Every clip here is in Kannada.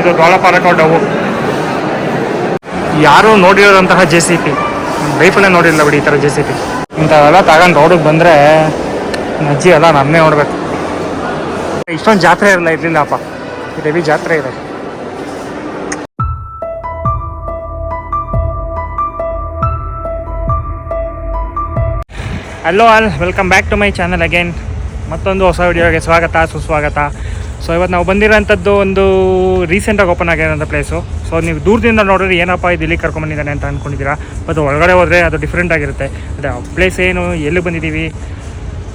ಇದು ಡೋಲಪಾರಕ ಡವು ಯಾರೂ ನೋಡಿರೋದಂತಹ ಜೆ ಸಿ ಪಿ ಲೈಫಲ್ಲೇ ನೋಡಿರಲಿಲ್ಲ ಬಿಡಿ ಈ ಥರ ಜೆ ಸಿ ಪಿ ಇಂಥವೆಲ್ಲ ತಗೊಂಡು ರೋಡಿಗೆ ಬಂದರೆ ಅಜ್ಜಿ ಎಲ್ಲ ನಮ್ಮನ್ನೇ ನೋಡ್ಬೇಕು. ಇಷ್ಟೊಂದು ಜಾತ್ರೆ ಇರಲ್ಲ ಇರಲಿಲ್ಲಪ್ಪ. ಹೆವಿ ಜಾತ್ರೆ ಇದೆ. Hello all welcome back to my channel again ಮತ್ತೊಂದು ಹೊಸ ವಿಡಿಯೋಗೆ ಸ್ವಾಗತ, ಸುಸ್ವಾಗತ. ಸೊ ಇವತ್ತು ನಾವು ಬಂದಿರೋಂಥದ್ದು ಒಂದು ರೀಸೆಂಟಾಗಿ ಓಪನ್ ಆಗಿರೋಂಥ ಪ್ಲೇಸು ಸೊ ನೀವು ದೂರದಿಂದ ನೋಡಿದ್ರೆ, ಏನಪ್ಪ ಇದು ಇಲ್ಲಿ ಕರ್ಕೊಂಬಂದಿದ್ದಾನೆ ಅಂತ ಅಂದ್ಕೊಂಡಿದ್ದೀರಾ ಬಟ್ ಒಳಗಡೆ ಹೋದರೆ ಅದು ಡಿಫ್ರೆಂಟ್ ಆಗಿರುತ್ತೆ. ಅದೇ ಪ್ಲೇಸ್ ಏನು, ಎಲ್ಲಿ ಬಂದಿದ್ದೀವಿ,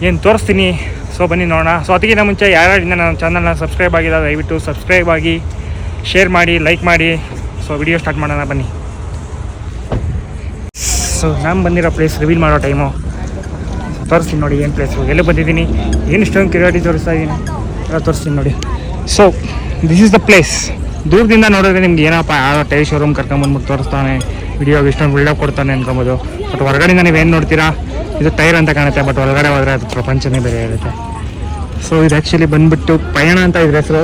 ಏನು ತೋರಿಸ್ತೀನಿ. ಸೊ ಬನ್ನಿ ನೋಡೋಣ. ಸೊ ಅದಕ್ಕಿಂತ ಮುಂಚೆ ಯಾರ್ಯಾರು ನನ್ನ ಚಾನಲ್ನ ಸಬ್ಸ್ಕ್ರೈಬ್ ಆಗಿದೆ ದಯವಿಟ್ಟು ಸಬ್ಸ್ಕ್ರೈಬ್ ಆಗಿ ಶೇರ್ ಮಾಡಿ ಲೈಕ್ ಮಾಡಿ. ಸೊ ವಿಡಿಯೋ ಸ್ಟಾರ್ಟ್ ಮಾಡೋಣ, ಬನ್ನಿ. ಸೊ ನಾನು ಬಂದಿರೋ ಪ್ಲೇಸ್ ರಿವೀಲ್ ಮಾಡೋ ಟೈಮು ತೋರಿಸ್ತೀನಿ ನೋಡಿ ಏನು ಪ್ಲೇಸು ಎಲ್ಲಿ ಬಂದಿದ್ದೀನಿ? ಏನು ಇಷ್ಟೊಂದು ಕ್ಯೂರಿಯಾಟಿ ತೋರಿಸ್ತಾ ಇದ್ದೀನಿ? ತೋರಿಸ್ತೀನಿ ನೋಡಿ. So this is the place ದೂರದಿಂದ ನೋಡಿದ್ರೆ ನಿಮ್ಗೆ ಏನಪ್ಪ ಯಾವ ಟೈ ಶೋರೂಮ್ ಕರ್ಕೊಂಬಂದ್ಬಿಟ್ಟು ತೋರಿಸ್ತಾನೆ ವಿಡಿಯೋಗೆ ಇಷ್ಟೊಂದು ಬಿಲ್ಡಪ್ ಕೊಡ್ತಾನೆ ಅನ್ಕೊಬೋದು. ಬಟ್ ಹೊರಗಡೆಯಿಂದ ನೀವೇನು ನೋಡ್ತೀರಾ? ಇದು ಟೈರ್ ಅಂತ ಕಾಣುತ್ತೆ ಬಟ್ ಹೊರಗಡೆ ಹೋದರೆ ಅದು ಪ್ರಪಂಚನೇ ಬೇರೆ ಇರುತ್ತೆ. ಸೊ ಇದು ಆ್ಯಕ್ಚುಲಿ ಬಂದ್ಬಿಟ್ಟು ಪಯಣ ಅಂತ ಇದ್ರ ಹೆಸರು.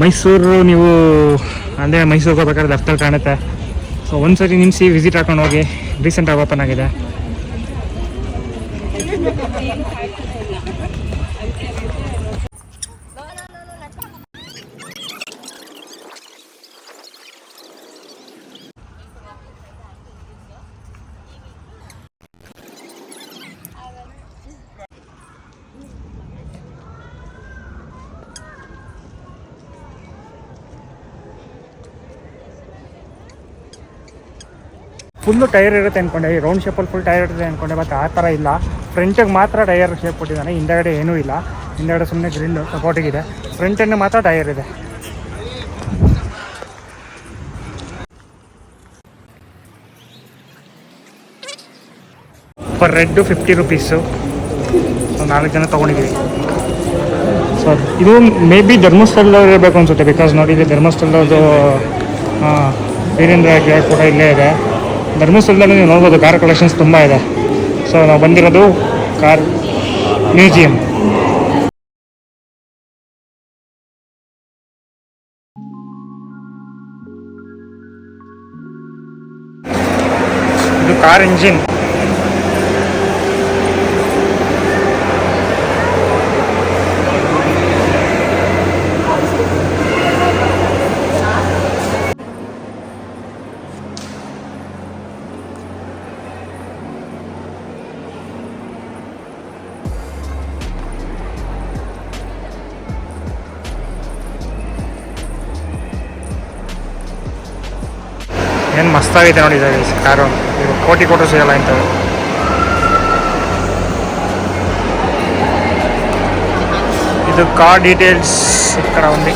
ಮೈಸೂರು ನೀವು ಅಂದರೆ ಮೈಸೂರಿಗೆ ಹೋಗ್ಬೇಕಾದ್ರೆ ಲೆಫ್ಟಲ್ಲಿ ಕಾಣುತ್ತೆ. ಸೊ ಒಂದ್ಸರಿ ನಿಮ್ಸಿ ವಿಸಿಟ್ ಹಾಕೊಂಡು ಹೋಗಿ ರೀಸೆಂಟಾಗಿ ಓಪನ್ ಆಗಿದೆ. ಫುಲ್ಲು ಟೈರ್ ಇರುತ್ತೆ ಅಂದ್ಕೊಂಡೆ ಈ ರೌಂಡ್ ಶೇಪಲ್ಲಿ ಫುಲ್ ಟೈರ್ ಇರುತ್ತೆ ಅಂದ್ಕೊಂಡೆ ಬಟ್ ಆ ಥರ ಇಲ್ಲ. ಫ್ರಂಟಿಗೆ ಮಾತ್ರ ಟೈರ್ ಶೇಪ್ ಕೊಟ್ಟಿದ್ದಾನೆ. ಹಿಂದೆಗಡೆ ಏನೂ ಇಲ್ಲ. ಹಿಂದೆಗಡೆ ಸುಮ್ಮನೆ ಗ್ರಿಲ್ ಸಪೋರ್ಟಿಗಿದೆ ಫ್ರಂಟನ್ನು ಮಾತ್ರ ಟೈರ್ ಇದೆ. ಪರ್ ರೆಡ್ಡು ಫಿಫ್ಟಿ ರುಪೀಸು ನಾಲ್ಕು ಜನ ತೊಗೊಂಡಿದ್ದೀವಿ. ಸೊ ಇದು ಮೇ ಬಿ ಧರ್ಮಸ್ಥಳದವ್ರು ಇರಬೇಕು ಅನ್ಸುತ್ತೆ ಬಿಕಾಸ್ ನೋಡಿ ಇಲ್ಲಿ ಧರ್ಮಸ್ಥಳದ್ದು ವೀರೇಂದ್ರ ಗೇಟ್ ಕೂಡ ಇಲ್ಲೇ ಇದೆ. ಧರ್ಮಸ್ಥಳದಲ್ಲಿ ನೀವು ನೋಡ್ಬೋದು ಕಾರ್ ಕಲೆಕ್ಷನ್ಸ್ ತುಂಬ ಇದೆ. ಸೊ ನಾವು ಬಂದಿರೋದು ಕಾರ್ ಮ್ಯೂಸಿಯಂ ಇದು ಕಾರ್ ಇಂಜಿನ್ ಏನು ಮಸ್ತಾಗೈತೆ ನೋಡಿ ಇದು ಕಾರು ಇದು ಕೋಟಿ ಕೋಟಿ ಸಿಗಲ್ಲ ಇಂಥದ್ದು ಇದು ಕಾರ್ ಡೀಟೇಲ್ಸ್ ఇక్కడ ఉంది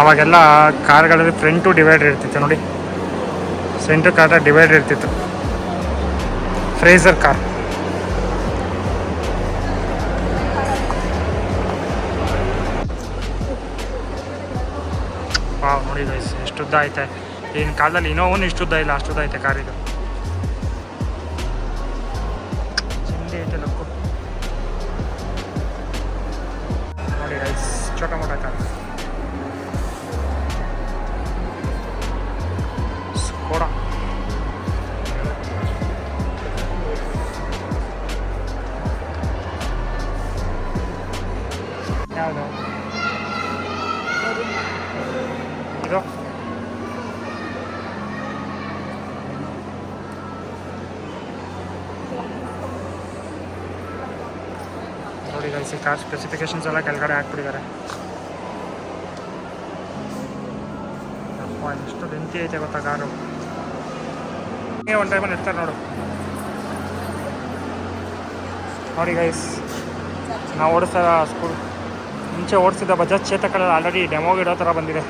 ಅವಾಗೆಲ್ಲ ಕಾರ್ಗಳಲ್ಲಿ ಫ್ರಂಟು ಡಿವೈಡರ್ ಇರ್ತಿತ್ತು ನೋಡಿ. ಸೆಂಟ್ರ್ ಕಾರ್ ಡಿವೈಡರ್ ಇರ್ತಿತ್ತು. ಫ್ರೇಸರ್ ಕಾರ್ ನೋಡಿ ಗೈಸ್ ಎಷ್ಟು ಉದ್ದ ಐತೆ. ಈಗಿನ ಕಾಲದಲ್ಲಿ ಇನ್ನೋವನ್ನು ಇಷ್ಟು ಉದ್ದ ಇಲ್ಲ ಅಷ್ಟು ಉದ್ದ ಐತೆ ಕಾರ್ ಈ ಕಾರ್ ಸ್ಪೆಸಿಫಿಕೇಶನ್ಸ್ ಎಲ್ಲ ಕೆಳಗಡೆ ಹಾಕ್ಬಿಟ್ಟಿದ್ದಾರೆ. ಎಷ್ಟು ಬೆಂಕಿ ಐತೆ ಗೊತ್ತಾ ಕಾರು? ಒನ್ ಟೈಮಲ್ಲಿ ಇರ್ತಾರೆ ನೋಡು. ನೋಡಿ ಗೈಸ್ ನಾವು ಓಡಿಸ್ತಾ ಸ್ಕೂಲ್ ಮುಂಚೆ ಓಡಿಸಿದ ಬಜಾಜ್ ಚೇತಕಲ್ಲ ಆಲ್ರೆಡಿ ಡೆಮೋಗೆ ಇಡೋ ಥರ ಬಂದಿದೆ.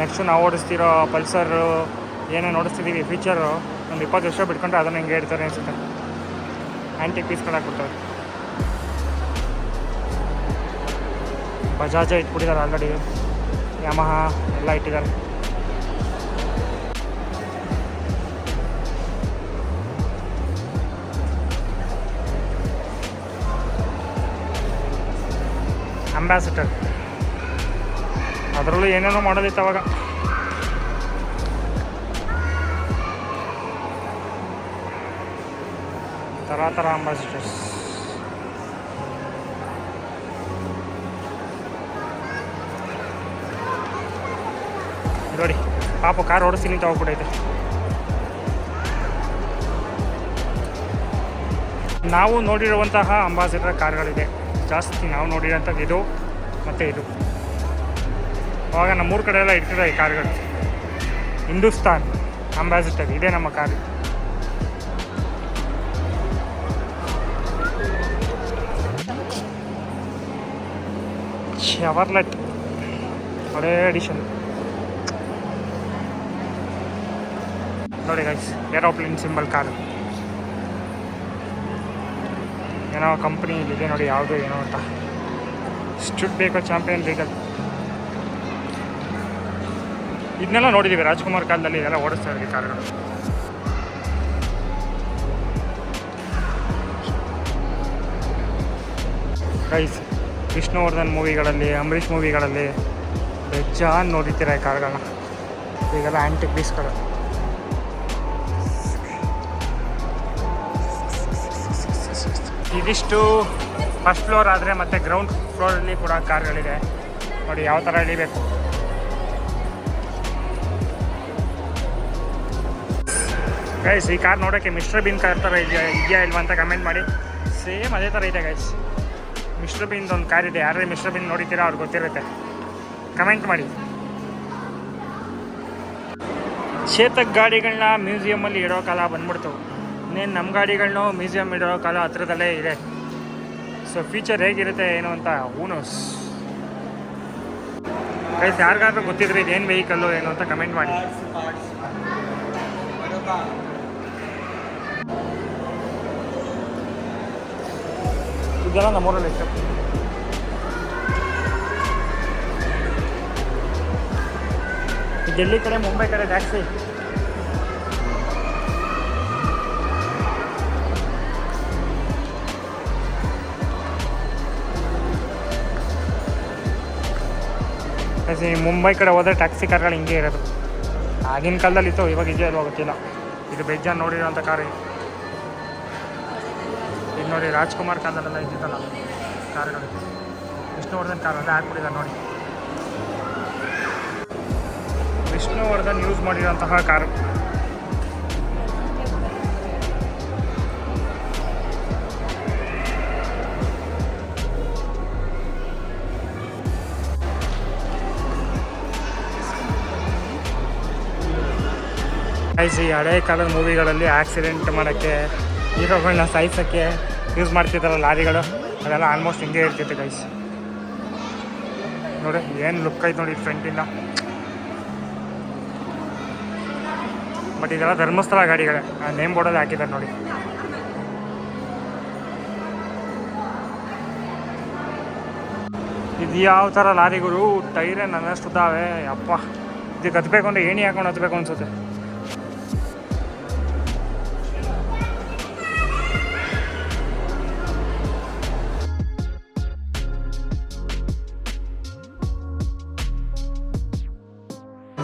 ನೆಕ್ಸ್ಟು ನಾವು ಓಡಿಸ್ತಿರೋ ಪಲ್ಸರು ಏನೇನು ಓಡಿಸ್ತಿದ್ದೀವಿ ಫೀಚರು ಒಂದು ಇಪ್ಪತ್ತು ವರ್ಷ ಬಿಟ್ಕೊಂಡ್ರೆ ಅದನ್ನು ಹಿಂಗೆ ಇಡ್ತಾರೆ ಅನಿಸುತ್ತೆ. ಆ್ಯಂಟಿ ಪೀಸ್ಗಳು ಹಾಕ್ಬಿಡ್ತಾರೆ ಬಜಾಜ ಇಟ್ಬಿಟ್ಟಿದ್ದಾರೆ ಆಲ್ರೆಡಿ ಯಮಹ ಎಲ್ಲ ಇಟ್ಟಿದ್ದಾರೆ. ಅಂಬಾಸಿಡರ್ ಅದರಲ್ಲೂ ಏನೇನೋ ಮಾಡೋದಿತ್ತು ಅವಾಗ. ಥರ ಥರ ಅಂಬಾಸಿಡರ್ಸ್ ನೋಡಿ. ಪಾಪ ಕಾರ್ ಓಡಿಸ್ತೀನಿ ನಿಂತ ಹೋಗ್ಬಿಟ್ಟೈತೆ. ನಾವು ನೋಡಿರುವಂತಹ ಅಂಬಾಸಿಡರ್ ಕಾರ್ಗಳಿದೆ. ಜಾಸ್ತಿ ನಾವು ನೋಡಿರೋಂಥದ್ದು ಇದು ಮತ್ತು ಇದು. ಅವಾಗ ನಮ್ಮೂರ ಕಡೆ ಎಲ್ಲ ಇಟ್ಟಿದೆ ಈ ಕಾರ್ಗಳು. ಹಿಂದೂಸ್ತಾನ್ ಅಂಬಾಸಿಡರ್ ಇದೇ ನಮ್ಮ ಕಾರ್. ಶವರ್ಲೆಟ್ ಒಳ್ಳೆ ಎಡಿಷನ್ ನೋಡಿ ಗೈಸ್ ಏರೋಪ್ಲೇನ್ ಸಿಂಬಲ್ ಕಾರ್ ಏನೋ ಕಂಪ್ನಿ ಇದೆ ನೋಡಿ, ಯಾವುದೋ ಏನೋ ಅಂತ. ಸ್ಟುಡ್ ಬೇಕೋ ಚಾಂಪಿಯನ್ ಲೀಗಲ್ ಇದನ್ನೆಲ್ಲ ನೋಡಿದ್ದೀವಿ ರಾಜ್ಕುಮಾರ್ ಕಾಲದಲ್ಲಿ ಇದೆಲ್ಲ ಓಡಿಸ್ತಾ ಇದ್ದೀವಿ ಕಾರ್ಗಳು ಗೈಸ್ ವಿಷ್ಣುವರ್ಧನ್ ಮೂವಿಗಳಲ್ಲಿ, ಅಂಬರೀಷ್ ಮೂವಿಗಳಲ್ಲಿ ಬೆಜ್ಜಾನ್ ನೋಡಿರ್ತೀರ ಈ ಕಾರ್ಗಳನ್ನ ಈಗೆಲ್ಲ ಆ್ಯಂಟಿಕ್ ಪೀಸ್ಗಳು ಇದಿಷ್ಟು ಫಸ್ಟ್ ಫ್ಲೋರ್ ಆದರೆ ಮತ್ತು ಗ್ರೌಂಡ್ ಫ್ಲೋರಲ್ಲಿ ಕೂಡ ಕಾರ್ಗಳಿದೆ. ನೋಡಿ ಯಾವ ಥರ ಇಳಿಬೇಕು ಗೈಸ್ ಈ ಕಾರ್ ನೋಡೋಕ್ಕೆ ಮಿಸ್ಟರ್ ಬಿನ್ ಕಾರ್ ಥರ ಇದೆಯಾ ಇದೆಯಾ ಇಲ್ವಾ ಅಂತ ಕಮೆಂಟ್ ಮಾಡಿ. ಸೇಮ್ ಅದೇ ಥರ ಇದೆ ಗೈಸ್ ಮಿಸ್ಟರ್ ಬಿನ್ದು ಒಂದು ಕಾರ್ ಇದೆ ಯಾರೇ ಮಿಸ್ಟರ್ ಬಿನ್ ನೋಡಿದ್ದೀರಾ ಅವ್ರಿಗೆ ಗೊತ್ತಿರುತ್ತೆ. ಕಮೆಂಟ್ ಮಾಡಿ. ಚೇತಕ್ ಗಾಡಿಗಳನ್ನ ಮ್ಯೂಸಿಯಮಲ್ಲಿ ಇಡೋ ಕಾಲ ಬಂದ್ಬಿಡ್ತು. ಇನ್ನೇನು ನಮ್ಮ ಗಾಡಿಗಳನ್ನೂ ಮ್ಯೂಸಿಯಮ್ ಇಡೋ ಕಾಲ ಹತ್ರದಲ್ಲೇ ಇದೆ. ಸೊ ಫ್ಯೂಚರ್ ಹೇಗಿರುತ್ತೆ ಏನು ಅಂತ ಹೂನೋಸ್ ಗೈಸ್ ಯಾರಿಗಾದ್ರೂ ಗೊತ್ತಿದ್ರೆ ಇದೇನು ವೆಹಿಕಲ್ಲು ಏನು ಅಂತ ಕಮೆಂಟ್ ಮಾಡಿ. ಇದೆಲ್ಲ ನಮ್ಮೂರಲ್ಲಿ ಇಷ್ಟ ಡೆಲ್ಲಿ ಕಡೆ, ಮುಂಬೈ ಕಡೆ ಜಾಸ್ತಿ Guys, ಈ ಮುಂಬೈ ಕಡೆ ಹೋದರೆ ಟ್ಯಾಕ್ಸಿ ಕಾರ್ಗಳು ಹಿಂಗೆ ಇರೋದು. ಆಗಿನ ಕಾಲದಲ್ಲಿ ಇತ್ತು ಇವಾಗ ಇದೆಯಲ್ಲ ಗೊತ್ತಿಲ್ಲ ಇದು ಬೆಜ್ಜಾನ್ ನೋಡಿರೋಂಥ ಕಾರ್ ಇದು. ನೋಡಿ ರಾಜ್ಕುಮಾರ್ ಕಾಲದಲ್ಲೆಲ್ಲ ಇದ್ದಿತ್ತಲ್ಲ ಕಾರ್ಗಳು. ವಿಷ್ಣುವರ್ಧನ್ ಕಾರ್ ಅದೇ ಹಾಕ್ಬಿಟ್ಟಿದ್ದಾರೆ ನೋಡಿ. ವಿಷ್ಣುವರ್ಧನ್ ಯೂಸ್ ಮಾಡಿರೋಂತಹ ಕಾರು. ಈ ಹಳೆ ಕಾಲದ ಮೂವಿಗಳಲ್ಲಿ ಆಕ್ಸಿಡೆಂಟ್ ಮಾಡೋಕ್ಕೆ ಹೀರೋಗಳನ್ನ ಸಾಯಿಸೋಕ್ಕೆ ಯೂಸ್ ಮಾಡ್ತಿದ್ದಾರಲ್ಲ ಲಾರಿಗಳು, ಅದೆಲ್ಲ ಆಲ್ಮೋಸ್ಟ್ ಹಿಂಗೆ ಇರ್ತಿತ್ತು ಗೈಸ್ ನೋಡಿ, ಏನು ಲುಕ್ ಐತೆ ನೋಡಿ ಫ್ರಂಟಿಂದ ಬಟ್ ಇದೆಲ್ಲ ಧರ್ಮಸ್ಥಳ ಗಾಡಿಗಳೇ. ನೇಮ್ ಬೋರ್ಡಲ್ಲಿ ಹಾಕಿದ್ದಾರೆ ನೋಡಿ. ಇದು ಯಾವ ಥರ ಲಾರಿಗಳು ಟೈರೇ ನನ್ನಷ್ಟಿದ್ದಾವೆ ಅಪ್ಪ. ಇದಕ್ಕೆ ಹತ್ಬೇಕು ಅಂದರೆ ಏಣಿ ಹಾಕೊಂಡು ಹತ್ಬೇಕು ಅನ್ಸುತ್ತೆ.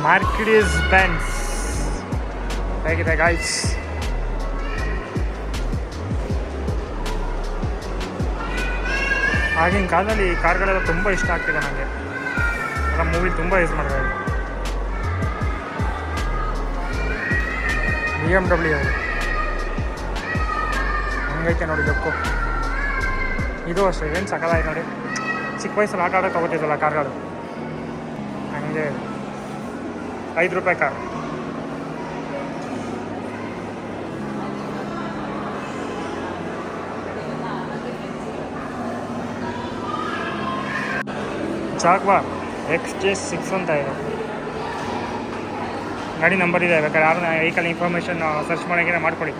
ಮಾರ್ಕಿಡೀಸ್ ಬ್ಯಾನ್ಸ್ ಹೇಗಿದೆ ಗಾಯ್ಸ್ ಆಗಿನ ಕಾಲದಲ್ಲಿ ಈ ಕಾರ್ಗಳೆಲ್ಲ ತುಂಬ ಇಷ್ಟ ಆಗ್ತಿದೆ ನನಗೆ. ಎಲ್ಲ ಮೂವಿ ತುಂಬ ಯೂಸ್ ಮಾಡಿದೆ ಬಿ ಎಂ ಡಬ್ಲ್ಯೂ ಹಂಗೈತೆ ನೋಡಿ ಬೆಕ್ಕು ಇದು ಅಷ್ಟೇ, ಏನು ಸಕಲಾಯ್ತು ನೋಡಿ. ಚಿಕ್ಕ ವಯಸ್ಸಲ್ಲಿ ಆಟ ಆಡೋಕೆ ತಗೋತಿದ್ವಲ್ಲ ಕಾರ್ಗಳು. ಹಂಗೆ ಐದು ರೂಪಾಯಿ car. Jaguar X J six ಅಂತ ಇದೆ. ಗಾಡಿ ನಂಬರ್ ಇದೆ, ಬೇಕಾದ್ರೆ ಯಾರು ವೆಹಿಕಲ್ ಇನ್ಫಾರ್ಮೇಷನ್ ಸರ್ಚ್ ಮಾಡೋಕ್ಕೆ ಮಾಡ್ಕೊಳ್ಳಿ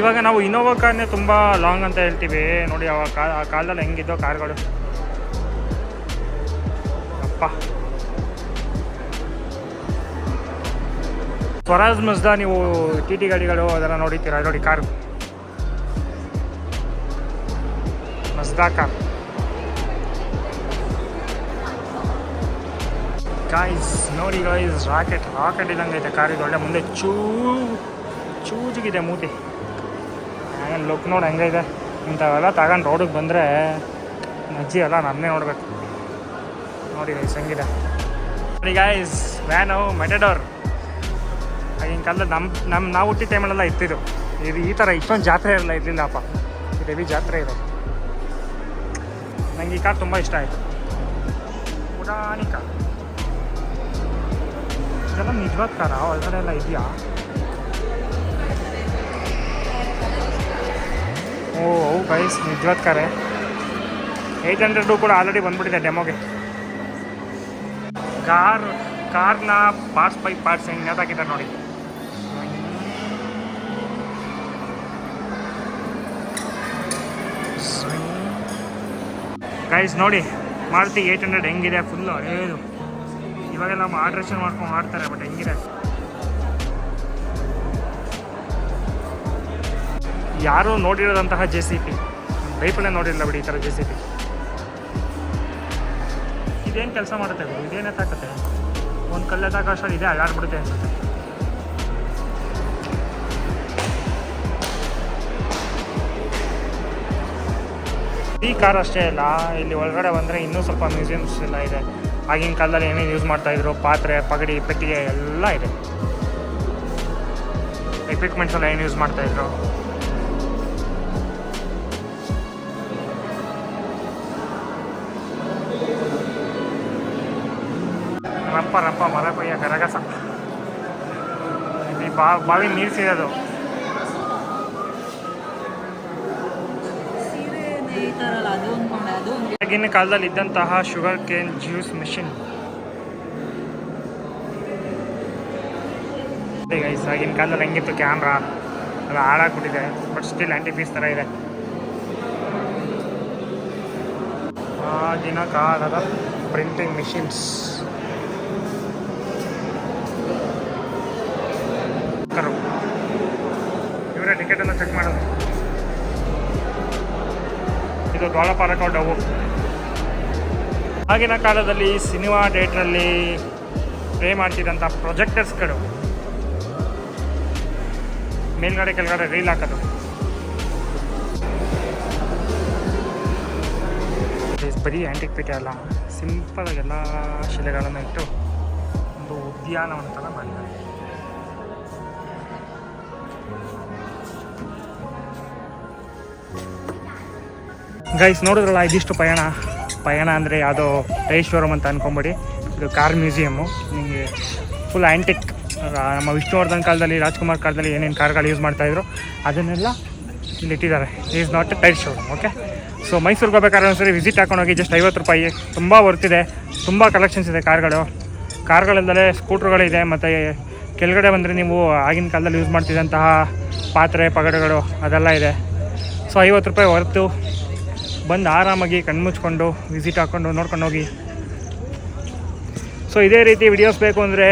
ಇವಾಗ ನಾವು ಇನೋವಾ ಕಾರ್ನೇ ತುಂಬ ಲಾಂಗ್ ಅಂತ ಹೇಳ್ತೀವಿ. ನೋಡಿ ಆ ಕಾಲದಲ್ಲಿ ಹೆಂಗಿದ್ದೋ ಕಾರ್ಗಳು ಅಪ್ಪ. ಸ್ವರಾಜ್ ಮಸ್ದ ನೀವು ಟಿ ಟಿ ಗಾಡಿಗಳು ಅದೆಲ್ಲ ನೋಡಿತೀರ ನೋಡಿ ಕಾರ್. Mazda car. ಗಾಯ್ಸ್ ನೋಡಿ ಗಾಯ್ಸ್ ರಾಕೆಟ್ ರಾಕೆಟ್ ಇದ್ದಂಗೆ ಐತೆ ಕಾರ್. ಇದು ಒಳ್ಳೆ ಮುಂದೆ ಚೂ, ಚೂಜಿಗಿದೆ ಮೂತಿ. ಏನು ಲುಕ್ ನೋಡಿ ಹೆಂಗೈತೆ ಇಂಥವೆಲ್ಲ ತಗೊಂಡು ರೋಡಿಗೆ ಬಂದರೆ ಅಜ್ಜಿ ಎಲ್ಲ ನನ್ನೇ ನೋಡ್ಬೇಕು. ನೋಡಿ ಗೈಸ್ ಹೆಂಗಿದೆ. ನೋಡಿ ಗಾಯ್ಸ್ ವ್ಯಾನು ಮೆಟಡೋರ್ ಕಾಲದಲ್ಲಿ ನಮ್ಮ ನಮ್ಮ ನಾವು ಹುಟ್ಟಿ ಟೈಮಲ್ಲೆಲ್ಲ ಇತ್ತಿದ್ದು ಇದು ಈ ಥರ ಇಷ್ಟೊಂದು ಜಾತ್ರೆ ಇರಲ್ಲ ಇರಲಿಲ್ಲಪ್ಪ ಹೆವಿ ಜಾತ್ರೆ ಇದೆ ನನಗೆ ಈ ಕಾರ್ ತುಂಬ ಇಷ್ಟ ಆಯಿತು. ಪುರಾಣಿ ಕಾರ್. ಇದೆಲ್ಲ ನಿಜವಾದ ಕಾರ? ಒಳಗಡೆ ಎಲ್ಲ ಇದೆಯಾ? ಓ ಹೌ ಗೈಸ್ ನಿಜವಾದ ಕಾರೆ. ಏಯ್ಟ್ ಹಂಡ್ರೆಡು ಕೂಡ ಆಲ್ರೆಡಿ ಬಂದ್ಬಿಟ್ಟಿದೆ ಡೆಮೋಗೆ ಕಾರ್, ಕಾರ್ನ ಪಾರ್ಟ್ಸ್ ಬೈ ಪಾರ್ಟ್ಸ್ ಹೆಂಗೆ ನೇತಾಕಿದ್ದಾರೆ ನೋಡಿ. ಗೈಸ್ ನೋಡಿ, ಮಾರುತಿ ಏಯ್ಟ್ ಹಂಡ್ರೆಡ್ ಹೆಂಗಿದೆ ಫುಲ್ಲು ಹಳೇದು. ಇವಾಗೆಲ್ಲ ಆಲ್ಟ್ರೇಷನ್ ಮಾಡ್ಕೊಂಡು ಮಾಡ್ತಾರೆ ಬಟ್ ಹೆಂಗಿದೆ? ಯಾರೂ ನೋಡಿರೋದಂತಹ ಜೆ ಸಿ ಪಿ ಲೈಫಲ್ಲೇ ನೋಡಿರಲಿಲ್ಲ ಬಿಡಿ ಈ ಥರ ಜೆ ಸಿ ಪಿ ಇದೇನು ಕೆಲಸ ಮಾಡುತ್ತೆ ಇದೇನೇ ತಾಕತ್ತೆ ಒಂದು ಕಲ್ಲೆ ತಾಕಷ್ಟು ಇದೆ, ಅಲ್ಲಾಡ್ಬಿಡುತ್ತೆ ಅನ್ಸುತ್ತೆ. ಈ ಕಾರ್ ಅಷ್ಟೇ ಅಲ್ಲ, ಇಲ್ಲಿ ಒಳಗಡೆ ಬಂದರೆ ಇನ್ನೂ ಸ್ವಲ್ಪ ಮ್ಯೂಸಿಯಮ್ಸ್ ಎಲ್ಲ ಇದೆ. ಆಗಿನ ಕಾಲದಲ್ಲಿ ಏನೇನು ಯೂಸ್ ಮಾಡ್ತಾಯಿದ್ರು ಪಾತ್ರೆ, ಪಗಡಿ, ಪೆಟ್ಟಿಗೆ ಎಲ್ಲ ಇದೆ. ಎಕ್ವಿಪ್ಮೆಂಟ್ಸ್ ಎಲ್ಲ ಏನು ಯೂಸ್ ಮಾಡ್ತಾಯಿದ್ರು ರಪ್ಪ ರಪ್ಪ ಮರ ಕೊಯ್ಯ ಕರಗಸ. ಬಾ ಬಾವಿ ನೀರು ಸಿಗೋದು ಸೀರೆ ನೇಯ್ತಾರಲ್ಲ ಅದು ಆಗಿನ ಕಾಲದಲ್ಲಿ ಇದ್ದಂತಹ sugar cane juice machine. Guys ಆಗಿನ ಕಾಲದಲ್ಲಿ ಹೆಂಗಿತ್ತು ಕ್ಯಾಮ್ರಾ, ಅದು ಹಾಳಾಗ್ಬಿಟ್ಟಿದೆ ಬಟ್ ಸ್ಟಿಲ್ ಆ್ಯಂಟಿ ಪೀಸ್ ಥರ ಇದೆ. ಆಗಿನ ಕಾಲದ ಪ್ರಿಂಟಿಂಗ್ ಮಿಷಿನ್ಸ್ ಡವು ಆಗಿನ ಕಾಲದಲ್ಲಿ ಸಿನಿಮಾ ಥಿಯೇಟ್ರಲ್ಲಿ ಪ್ಲೇ ಮಾಡ್ತಿದ್ದಂಥ ಪ್ರೊಜೆಕ್ಟರ್ಸ್ಗಳು. ಮೇಲ್ಗಡೆ ಕೆಳಗಡೆ ರೀಲ್ ಹಾಕೋದು. ಬರೀ ಆ್ಯಂಟಿಕ್ ಪೇಟೆ ಅಲ್ಲ ಸಿಂಪಲ್ ಎಲ್ಲ ಶಿಲೆಗಳನ್ನು ಇಟ್ಟು ಒಂದು ಉದ್ಯಾನವನ ಥರ ಮಾಡಿದ್ದಾರೆ ಗೈಸ್ ನೋಡಿದ್ರಲ್ಲ, ಇದಿಷ್ಟು ಪಯಣ. ಪಯಣ ಅಂದರೆ ಯಾವುದೋ ಶೋರೂಮ್ ಅಂತ ಅನ್ಕೊಂಬಿಡಿ. ಇದು ಕಾರ್ ಮ್ಯೂಸಿಯಮ್ಮು. ನಿಮಗೆ ಫುಲ್ ಆ್ಯಂಟಿಕ್ ನಮ್ಮ ವಿಷ್ಣುವರ್ಧನ್ ಕಾಲದಲ್ಲಿ, ರಾಜ್ಕುಮಾರ್ ಕಾಲದಲ್ಲಿ ಏನೇನು ಕಾರ್ಗಳು ಯೂಸ್ ಮಾಡ್ತಾಯಿದ್ರು ಅದನ್ನೆಲ್ಲ ಇಲ್ಲಿ ಇಟ್ಟಿದ್ದಾರೆ. Is not a tight showroom okay so ಮೈಸೂರಿಗೆ ಹೋಗ್ಬೇಕಾದ್ರೆ ಒಂದ್ಸರಿ ವಿಸಿಟ್ ಹಾಕೊಂಡೋಗಿ ಜಸ್ಟ್ ಐವತ್ತು ರೂಪಾಯಿ. ತುಂಬ ವರ್ತಿದೆ ತುಂಬ ಕಲೆಕ್ಷನ್ಸ್ ಇದೆ ಕಾರ್ಗಳು. ಕಾರ್ಗಳಲ್ಲದೆ ಸ್ಕೂಟ್ರುಗಳಿದೆ ಮತ್ತು ಕೆಳಗಡೆ ಬಂದರೆ ನೀವು ಆಗಿನ ಕಾಲದಲ್ಲಿ ಯೂಸ್ ಮಾಡ್ತಿದ್ದಂತಹ ಪಾತ್ರೆ, ಪಗಡೆಗಳು ಅದೆಲ್ಲ ಇದೆ. ಸೊ ಐವತ್ತು ರೂಪಾಯಿ ಹೊರತು ಬಂದು ಆರಾಮಾಗಿ ಕಣ್ಮುಚ್ಕೊಂಡು ವಿಸಿಟ್ ಹಾಕ್ಕೊಂಡು ನೋಡ್ಕೊಂಡು ಹೋಗಿ. ಸೊ ಇದೇ ರೀತಿ ವಿಡಿಯೋಸ್ ಬೇಕು ಅಂದರೆ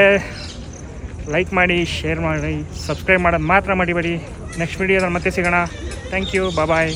ಲೈಕ್ ಮಾಡಿ ಶೇರ್ ಮಾಡಿ ಸಬ್ಸ್ಕ್ರೈಬ್ ಮಾಡೋದು ಮಾತ್ರ ಮಾಡಿಬೇಡಿ. ನೆಕ್ಸ್ಟ್ ವಿಡಿಯೋದಲ್ಲಿ ಮತ್ತೆ ಸಿಗೋಣ. Thank you bye